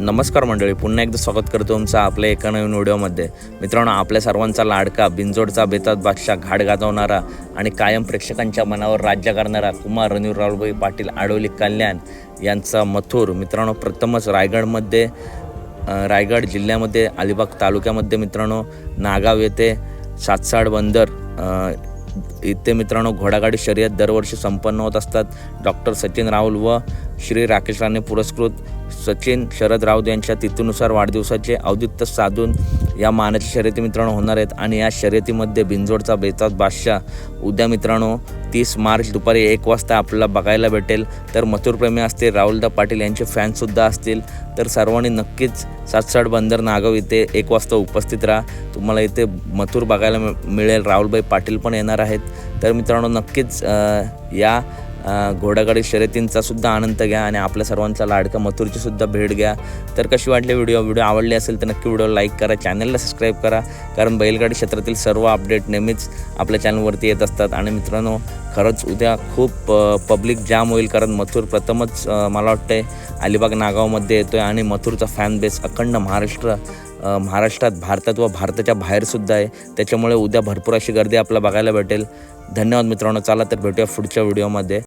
नमस्कार मंडळी पुन्हा एकदा स्वागत करतो तुमचं आपल्या एका नवीन व्हिडिओमध्ये. मित्रांनो आपल्या सर्वांचा लाडका बिंजोडचा बेतात बादशाह घाट गाजवणारा आणि कायम प्रेक्षकांच्या मनावर राज्य करणारा कुमार रणवीर राहुलभाई पाटील आडवली कल्याण यांचा मथुर. मित्रांनो प्रथमच रायगडमध्ये रायगड जिल्ह्यामध्ये अलिबाग तालुक्यामध्ये मित्रांनो नागाव येथे सातसाड बंदर इथे मित्रांनो घोडागाडी शर्यत दरवर्षी संपन्न होत असतात. डॉक्टर सचिन राहुल व श्री राकेश राणे पुरस्कृत सचिन शरद राऊत यांच्या तिथीनुसार वाढदिवसाचे औदित्य साधून या मानाच्या शर्यती मित्रांनो होणार आहेत. आणि या शर्यतीमध्ये बिंजोडचा बेताज बादशाह. उद्या मित्रांनो तीस मार्च दुपारी एक वाजता आपल्याला बघायला भेटेल. तर मथुरप्रेमी असतील राहुलदा पाटील यांचे फॅनसुद्धा असतील. तर सर्वांनी नक्कीच सातसाड बंदर नागाव इथे एक वाजता उपस्थित राहा. तुम्हाला इथे मथुर बघायला मि- मिळेल. राहुलभाई पाटील पण येणार आहेत. तर मित्रांनो नक्कीच या घोडागाडी शर्यतींचा सुद्धा आनंद घ्या आणि आपल्या सर्वांचा लाडका मथुरची सुद्धा भेट घ्या. तर कशी वाटली व्हिडिओ? व्हिडिओ आवडली असेल तर नक्की व्हिडिओ लाईक करा चॅनलला सबस्क्राईब करा. कारण बैलगाडी क्षेत्रातील सर्व अपडेट नेहमीच आपल्या चॅनलवरती येत असतात. आणि मित्रांनो खरंच उद्या खूप पब्लिक जाम होईल कारण मथुर प्रथमच मला मला वाटतंय अलिबाग नागावमध्ये येतो आहे आणि मथुरचा फॅन बेस अखंड महाराष्ट्र महाराष्ट्रात भारतात व भारताच्या बाहेरसुद्धा आहे. त्याच्यामुळे उद्या भरपूर अशी गर्दी आपल्याला बघायला भेटेल. धन्यवाद मित्रांनो. चला तर भेटूया पुढच्या व्हिडिओमध्ये